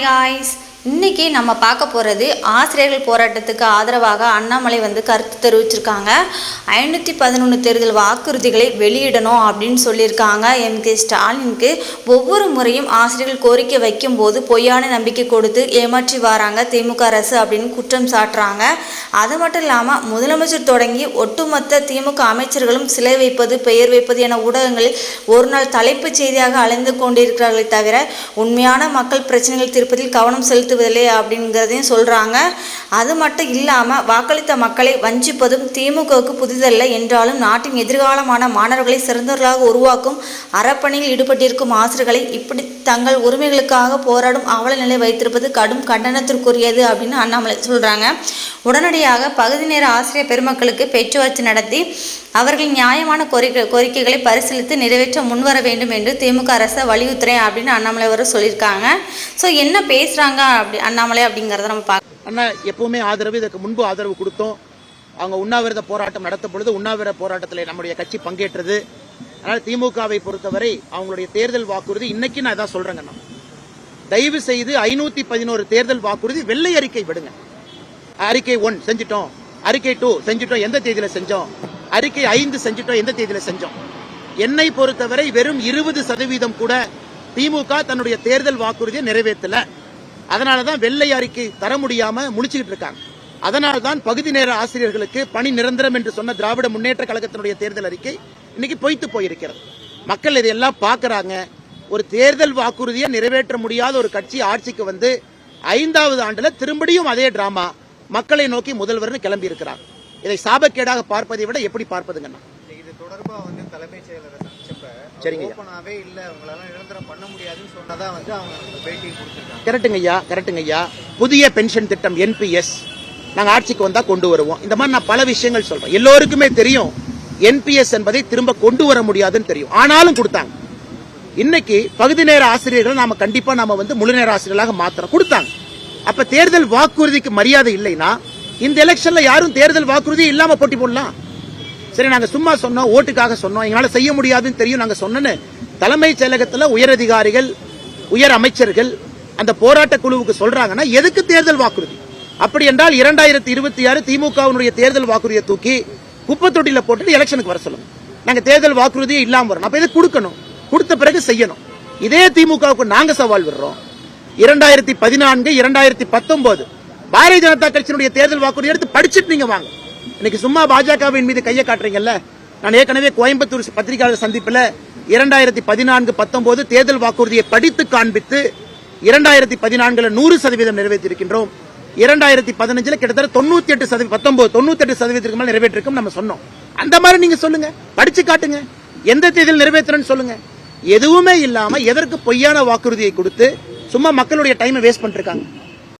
guys. இன்றைக்கி இன்னைக்கு நம்ம பார்க்க போகிறது ஆசிரியர்கள் போராட்டத்துக்கு ஆதரவாக அண்ணாமலை வந்து கருத்து தெரிவிச்சிருக்காங்க. ஐநூற்றி பதினொன்று தேர்தல் வாக்குறுதிகளை வெளியிடணும் அப்படின்னு சொல்லியிருக்காங்க. எம். கே. ஸ்டாலினுக்கு ஒவ்வொரு முறையும் ஆசிரியர்கள் கோரிக்கை வைக்கும்போது பொய்யான நம்பிக்கை கொடுத்து ஏமாற்றி வராங்க திமுக அரசு அப்படின்னு குற்றம் சாட்டுறாங்க. அது மட்டும் இல்லாமல் முதலமைச்சர் தொடங்கி ஒட்டுமொத்த திமுக அமைச்சர்களும் சிலை வைப்பது பெயர் வைப்பது என ஊடகங்களில் ஒரு நாள் தலைப்புச் செய்தியாக அலைந்து கொண்டிருக்கிறார்களே தவிர உண்மையான மக்கள் பிரச்சனைகள் தீர்ப்பதில் கவனம் செலுத்துவதில்லை அப்படிங்கிறதையும் சொல்கிறாங்க அது மட்டும் இல்லாமல் வாக்களித்த மக்களை வஞ்சிப்பதும் திமுகவுக்கு புதிதல்ல என்றாலும் நாட்டின் எதிர்காலமான மாணவர்களை சிறந்தவர்களாக உருவாக்கும் அறப்பணியில் ஈடுபட்டிருக்கும் ஆசிரியர்களை இப்படி தங்கள் உரிமைகளுக்காக போராடும் அவல நிலை வைத்திருப்பது கடும் கண்டனத்திற்குரியது அப்படின்னு அண்ணாமலை சொல்கிறாங்க உடனடியாக பகுதி நேர ஆசிரியர் பெருமக்களுக்கு பேச்சுவார்த்தை நடத்தி அவர்களின் நியாயமான கோரிக்கை கோரிக்கைகளை பரிசீலித்து நிறைவேற்ற முன்வர வேண்டும் என்று திமுக அரசை வலியுறுத்துறேன் அப்படின்னு அண்ணாமலை அவர் சொல்லியிருக்காங்க. ஸோ என்ன பேசுகிறாங்க அப்படி அண்ணாமலை அப்படிங்கிறத நம்ம பார்க்க அண்ணா எப்பவுமே ஆதரவு இதற்கு முன்பு ஆதரவு கொடுத்தோம். அவங்க உண்ணாவிரத போராட்டம் நடத்த பொழுது உண்ணாவிரத போராட்டத்தில் நம்முடைய கட்சி பங்கேற்றது. அதனால் திமுகவை பொறுத்தவரை அவங்களுடைய தேர்தல் வாக்குறுதி இன்னைக்கு நான் இதான் சொல்றேங்க நான் தயவு செய்து ஐநூத்தி பதினோரு தேர்தல் வாக்குறுதி வெள்ளை அறிக்கை விடுங்க. அறிக்கை ஒன் செஞ்சிட்டோம். அறிக்கை டூ செஞ்சிட்டோம். எந்த தேதியில செஞ்சோம்? அறிக்கை ஐந்து செஞ்சிட்டோம். எந்த தேதியில செஞ்சோம்? என்னை பொறுத்தவரை வெறும் இருபது சதவீதம் கூட திமுக தன்னுடைய தேர்தல் வாக்குறுதியை நிறைவேற்றல. அதனாலதான் வெள்ளை அறிக்கை தர முடியாம முடிச்சுக்கிட்டு இருக்காங்க. அதனால்தான் பகுதி நேர ஆசிரியர்களுக்கு பணி நிரந்தரம் என்று சொன்ன திராவிட முன்னேற்ற கழகத்தினுடைய தேர்தல் அறிக்கை இன்னைக்கு பொய்த்து போயிருக்கிறது. மக்கள் இதையெல்லாம் பார்க்கறாங்க. ஒரு தேர்தல் வாக்குறுதியை நிறைவேற்ற முடியாத ஒரு கட்சி ஆட்சிக்கு வந்து ஐந்தாவது ஆண்டுல திரும்படியும் அதே டிராமா மக்களை நோக்கி முதல்வர்னு கிளம்பி இருக்கிறார் இதை சாபக்கேடாக பார்ப்பதை விட எப்படி பார்ப்பதுங்கண்ணா? இது தொடர்பாக வந்து தலைமைச் செயலர் ஐயா. கரெக்டுங்க ஐயா புதிய பென்ஷன் திட்டம் என்பிஎஸ் நாங்க ஆட்சிக்கு வந்தா கொண்டு வருவோம். இந்த மாதிரி நான் பல விஷயங்கள் சொல்றேன். எல்லோருக்குமே தெரியும் என்பிஎஸ் என்பதை திரும்ப கொண்டு வர முடியாதுன்னு தெரியும். ஆனாலும் கொடுத்தாங்க. இன்னைக்கு பகுதி நேர ஆசிரியர்கள் நாம கண்டிப்பா நாம வந்து முழு நேர ஆசிரியர்களாக மாத்திரம் கொடுத்தாங்க. அப்ப தேர்தல் வாக்குறுதிக்கு மரியாதை இல்லைன்னா இந்த எலெக்ஷன்ல யாரும் தேர்தல் வாக்குறுதி இல்லாம போட்டி போடலாம். சரி நாங்க சும்மா சொன்னோம் ஓட்டுக்காக சொன்னோம். எங்களால செய்ய முடியாதுன்னு தெரியும் நாங்க சொன்னோன்னு. தலைமைச் செயலகத்துல உயர் அதிகாரிகள் உயர் அமைச்சர்கள் அந்த போராட்ட குழுவுக்கு சொல்றாங்கன்னா எதுக்கு தேர்தல் வாக்குறுதி? அப்படி என்றால் இரண்டாயிரத்தி இருபத்தி ஆறு திமுகவினுடைய தேர்தல் வாக்குறுதியை தூக்கி குப்பை போட்டுட்டு எலெக்ஷனுக்கு வர சொல்லுங்க. நாங்க தேர்தல் வாக்குறுதியே இல்லாம வரோம் அப்ப இதை கொடுக்கணும்? கொடுத்த பிறகு செய்யணும். இதே திமுகவுக்கு நாங்க சவால் விடுறோம். இரண்டாயிரத்தி பதினான்கு இரண்டாயிரத்தி பத்தொன்பது பாரதிய ஜனதா கட்சியினுடைய தேர்தல் வாக்குறுதி எடுத்து படிச்சுட்டு நீங்க வாங்க. இன்னைக்கு சும்மா பாஜகவின் மீது கையை காட்டுறீங்கல்ல? நான் ஏற்கனவே கோயம்புத்தூர் பத்திரிகையாளர் சந்திப்புல இரண்டாயிரத்தி பதினான்கு பத்தொன்பது தேர்தல் வாக்குறுதியை படித்து காண்பித்து இரண்டாயிரத்தி பதினான்குல நூறு சதவீதம் நிறைவேற்றிருக்கின்றோம் இரண்டாயிரத்தி பதினஞ்சுல கிட்டத்தட்ட தொண்ணூத்தி எட்டு சதவீதம் பத்தொன்பது தொண்ணூத்தி எட்டு சதவீதத்துக்கு மேல நிறைவேற்றிருக்கும் நம்ம சொன்னோம். அந்த மாதிரி நீங்க சொல்லுங்க. படிச்சு காட்டுங்க. எந்த தேதியில் நிறைவேற்றணும்னு சொல்லுங்க. எதுவுமே இல்லாம எதற்கு பொய்யான வாக்குறுதியை கொடுத்து சும்மா மக்களுடைய டைமை வேஸ்ட் பண்ணிருக்காங்க